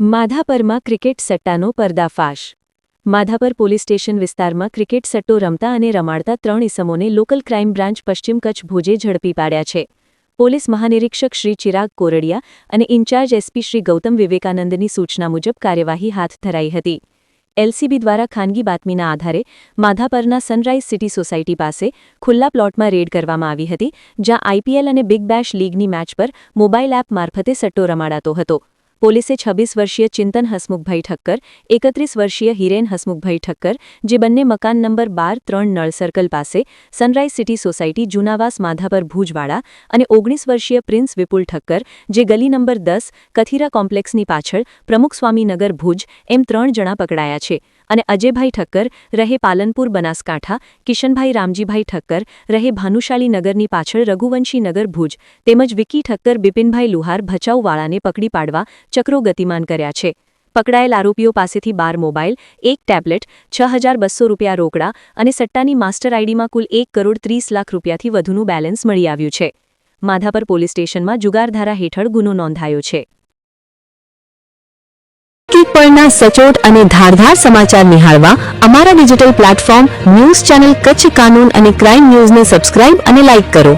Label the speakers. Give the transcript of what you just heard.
Speaker 1: માધાપરમાં cricket સટ્ટાનો પર્દાફાશ. Madhapar police station વિસ્તારમાં ક્રિકેટ સટ્ટો રમતા અને રમાડતા ત્રણ ઇસમોને લોકલ ક્રાઇમ બ્રાન્ચ પશ્ચિમ કચ્છ ભુજે ઝડપી પાડ્યા છે. પોલીસ મહાનિરીક્ષક શ્રી ચિરાગ કોરડિયા અને ઇન્ચાર્જ એસપી શ્રી ગૌતમ વિવેકાનંદની સૂચના મુજબ કાર્યવાહી હાથ ધરાઈ હતી. એલસીબી દ્વારા ખાનગી બાતમીના આધારે માધાપરના સનરાઇઝ સિટી સોસાયટી પાસે ખુલ્લા પ્લોટમાં રેડ કરવામાં આવી હતી, જ્યાં આઈપીએલ અને બિગ બેશ લીગની મેચ પર મોબાઈલ એપ મારફતે સટ્ટો રમાડાતો હતો. પોલીસે છવ્વીસ વર્ષીય ચિંતન હસમુખભાઈ ઠક્કર, એકત્રીસ વર્ષીય હિરેન હસમુખભાઈ ઠક્કર, જે બંને મકાન નંબર બાર ત્રણ નળ સર્કલ પાસે, sunrise city society, Junavas, Madhapar, Bhujwada અને ઓગણીસ વર્ષીય પ્રિન્સ વિપુલ ઠક્કર, જે ગલી નંબર દસ, કથિરા કોમ્પ્લેક્સની પાછળ પ્રમુખ સ્વામીનગર ભુજ, એમ ત્રણ જણા પકડાયા છે. અને અજયભાઈ ઠક્કર રહે પાલનપુર બનાસકાંઠા, કિશનભાઈ રામજીભાઈ ઠક્કર રહે ભાનુશાલી નગરની પાછળ રઘુવંશી નગર ભુજ, તેમજ વિકી ઠક્કર, બિપિનભાઈ લુહાર ભચાઉવાળાને પકડી પાડવા ચક્રો ગતિમાન કર્યા છે. પકડાયેલ આરોપીઓ પાસેથી બાર મોબાઈલ, એક ટેબ્લેટ, છ હજાર બસો રૂપિયા રોકડા અને સટ્ટાની માસ્ટર આઈડીમાં કુલ એક કરોડ ત્રીસ લાખ રૂપિયાથી વધુનું બેલેન્સ મળી આવ્યું છે. માધાપર પોલીસ સ્ટેશનમાં જુગારધારા હેઠળ ગુનો નોંધાયો છે.
Speaker 2: એક પળના સચોટ અને ધારધાર સમાચાર નિહાળવા અમારા digital platform news channel Kutch Kanoon અને ક્રાઇમ ન્યૂઝને સબસ્ક્રાઇબ અને લાઇક કરો.